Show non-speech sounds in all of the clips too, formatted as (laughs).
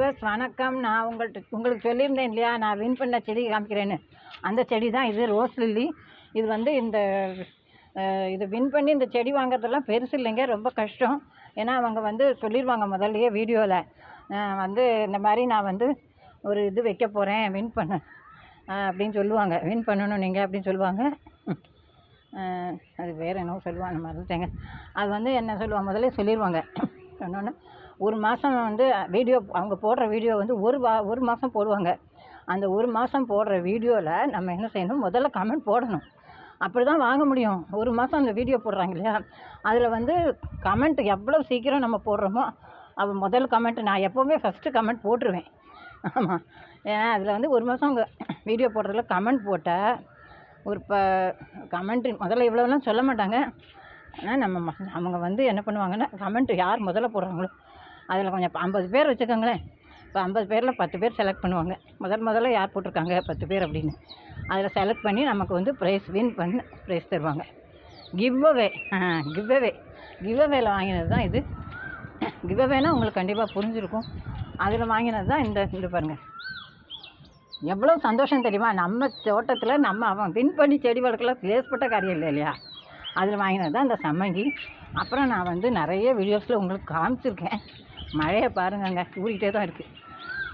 Viewers வணக்கம். நான் உங்கள்கிட்ட உங்களுக்கு சொல்லியிருந்தேன் இல்லையா? நான் வின் பண்ண செடி காமிக்கிறேன்னு. அந்த செடி தான் இது ரோஸ் லில்லி இது வந்து இந்த இது வின் பண்ணி இந்த செடி வாங்குறதெல்லாம் பெருசு இல்லைங்க ரொம்ப கஷ்டம். ஏன்னா அவங்க வந்து சொல்லிடுவாங்க முதல்லையே வீடியோவில் வந்து இந்த மாதிரி நான் வந்து ஒரு இது வைக்க போகிறேன் வின் பண்ண அப்படின்னு சொல்லுவாங்க. வின் பண்ணணும் நீங்கள் அப்படின்னு சொல்லுவாங்க. அது வேறு என்னவோ சொல்லுவாங்க மறந்துட்டேங்க. அது வந்து என்ன சொல்லுவாங்க முதல்ல சொல்லிடுவாங்க சொன்னோன்னே ஒரு மாதம் வந்து வீடியோ அவங்க போடுற வீடியோ வந்து ஒரு வா ஒரு மாதம் போடுவாங்க. அந்த ஒரு மாதம் போடுற வீடியோவில் நம்ம என்ன செய்யணும்? முதல்ல கமெண்ட் போடணும். அப்படி தான் வாங்க முடியும். ஒரு மாதம் அந்த வீடியோ போடுறாங்க இல்லையா? அதில் வந்து கமெண்ட் எவ்வளோ சீக்கிரம் நம்ம போடுறோமோ அவள் முதல் கமெண்ட் நான் எப்போவுமே ஃபஸ்ட்டு கமெண்ட் போட்டுருவேன். ஆமாம் ஏன்னா அதில் வந்து ஒரு மாதம் அவங்க வீடியோ போடுறதுல கமெண்ட் போட்டால் ஒரு இப்போ கமெண்ட்டு முதல்ல இவ்வளோலாம் சொல்ல மாட்டாங்க. ஆனால் நம்ம ம- அவங்க வந்து என்ன பண்ணுவாங்கன்னா கமெண்ட் யார் முதல்ல போடுறாங்களோ அதில் கொஞ்சம் இப்போ ஐம்பது பேர் வச்சுக்கோங்களேன். இப்போ ஐம்பது பேரில் பத்து பேர் செலக்ட் பண்ணுவாங்க. முதல் முதல்ல யார் போட்டிருக்காங்க? பத்து பேர் அப்படின்னு. அதில் செலக்ட் பண்ணி நமக்கு வந்து ப்ரைஸ் வின் பண்ணி ப்ரைஸ் தருவாங்க. கிவ்அவே கிவ்அவே கிவ்அவேல வாங்கினது தான் இது. கிவ் உங்களுக்கு கண்டிப்பாக புரிஞ்சிருக்கும். அதில் வாங்கினது தான் இந்த இது பாருங்கள் எவ்வளோ சந்தோஷம் தெரியுமா? நம்ம தோட்டத்தில் நம்ம அவன் வின் பண்ணி செடி வளர்க்கலாம் லேஸ்பட்ட காரியம் இல்லை இல்லையா? அதில் வாங்கினது தான் இந்த சம்மங்கி. அப்புறம் நான் வந்து நிறைய வீடியோஸில் உங்களுக்கு காமிச்சிருக்கேன். மழையை பாருங்கங்க ஊறிக்கிட்டே தான் இருக்குது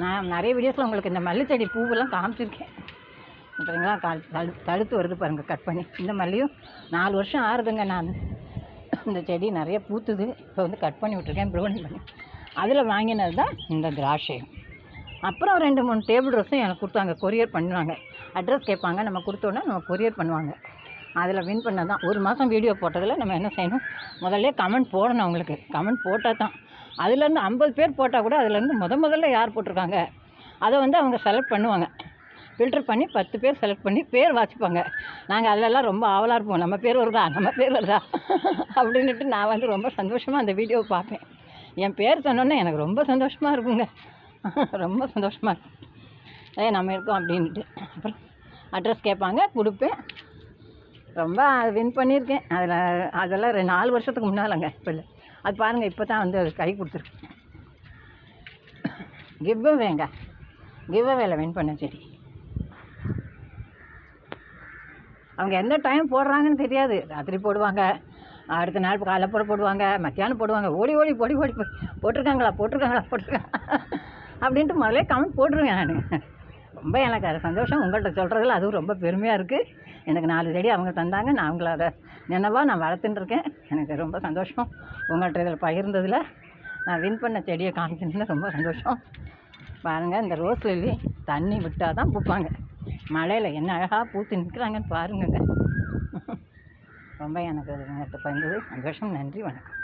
நான் நிறைய வீடியோஸில் உங்களுக்கு இந்த மல்லிச்செடி செடி பூவெல்லாம் காமிச்சிருக்கேன். சரிங்களா கால் தழு தழுத்து வருது பாருங்கள் கட் பண்ணி. இந்த மல்லியும் நாலு வருஷம் ஆறுதுங்க நான். இந்த செடி நிறைய பூத்துது. இப்போ வந்து கட் பண்ணி விட்ருக்கேன் ப்ரௌனிங் பண்ணி. அதில் வாங்கினது தான் இந்த திராட்சையும் அப்புறம் ரெண்டு மூணு டேபிள் ரோஸும் எனக்கு கொடுத்தாங்க கொரியர் பண்ணுவாங்க. அட்ரஸ் கேட்பாங்க நம்ம கொடுத்தோன்னா நம்ம கொரியர் பண்ணுவாங்க. அதில் வின் பண்ணது தான். ஒரு மாதம் வீடியோ போட்டதில் நம்ம என்ன செய்யணும்? முதல்ல கமெண்ட் போடணும் அவங்களுக்கு. கமெண்ட் போட்டால் தான். அதுலேருந்து ஐம்பது பேர் போட்டால் கூட அதுலேருந்து முத முதல்ல யார் போட்டிருக்காங்க? அதை வந்து அவங்க செலக்ட் பண்ணுவாங்க. ஃபில்டர் பண்ணி பத்து பேர் செலக்ட் பண்ணி பேர் வாசிப்பாங்க. நாங்கள் அதிலெல்லாம் ரொம்ப ஆவலாக இருப்போம். நம்ம பேர் வருதா? நம்ம பேர் வருதா? (laughs) அப்படின்னுட்டு நான் வந்து ரொம்ப சந்தோஷமாக அந்த வீடியோவை பார்ப்பேன். என் பேர் சொன்னோன்னே எனக்கு ரொம்ப சந்தோஷமாக இருக்குங்க. (laughs) ரொம்ப சந்தோஷமாக இருக்கும் ஏ நம்ம இருக்கோம் அப்படின்ட்டு அப்புறம் அட்ரஸ் கேட்பாங்க கொடுப்பேன். ரொம்ப வின் பண்ணியிருக்கேன். அதில் அதெல்லாம் நாலு வருஷத்துக்கு முன்னாலங்க இப்போ இல்லை. அது பாருங்கள் இப்போ தான் வந்து அது கை கொடுத்துருக்கு. கிவ்வும் வேங்க கிவ் வேலை வின் பண்ண செடி. அவங்க எந்த டைம் போடுறாங்கன்னு தெரியாது. ராத்திரி போடுவாங்க அடுத்த நாள் காலைப்பட போடுவாங்க மத்தியானம் போடுவாங்க. ஓடி ஓடி ஓடி ஓடி போய் போட்டிருக்காங்களா போட்டிருக்காங்களா போட்டிருக்காங்க அப்படின்ட்டு முதலே கமெண்ட் போட்டுருவேன் நான். ரொம்ப எனக்கு அது சந்தோஷம். உங்கள்கிட்ட சொல்கிறதுல அதுவும் ரொம்ப பெருமையாக இருக்குது எனக்கு நாலு செடி அவங்க தந்தாங்க. நான் அவங்களோட நினைவாக நான் வளர்த்துன்னு இருக்கேன். எனக்கு ரொம்ப சந்தோஷம். உங்கள்கிட்ட இதில் பகிர்ந்ததில் நான் வின் பண்ண செடியை காமிக்கணும்னு ரொம்ப சந்தோஷம். பாருங்கள் இந்த ரோஸ் லில்லி தண்ணி விட்டால் தான் பூப்பாங்க. மழையில் என்ன அழகாக பூத்து நிற்கிறாங்கன்னு பாருங்கங்க. ரொம்ப எனக்கு உங்கள்கிட்ட பகிர்ந்தது. சந்தோஷம். நன்றி. வணக்கம்.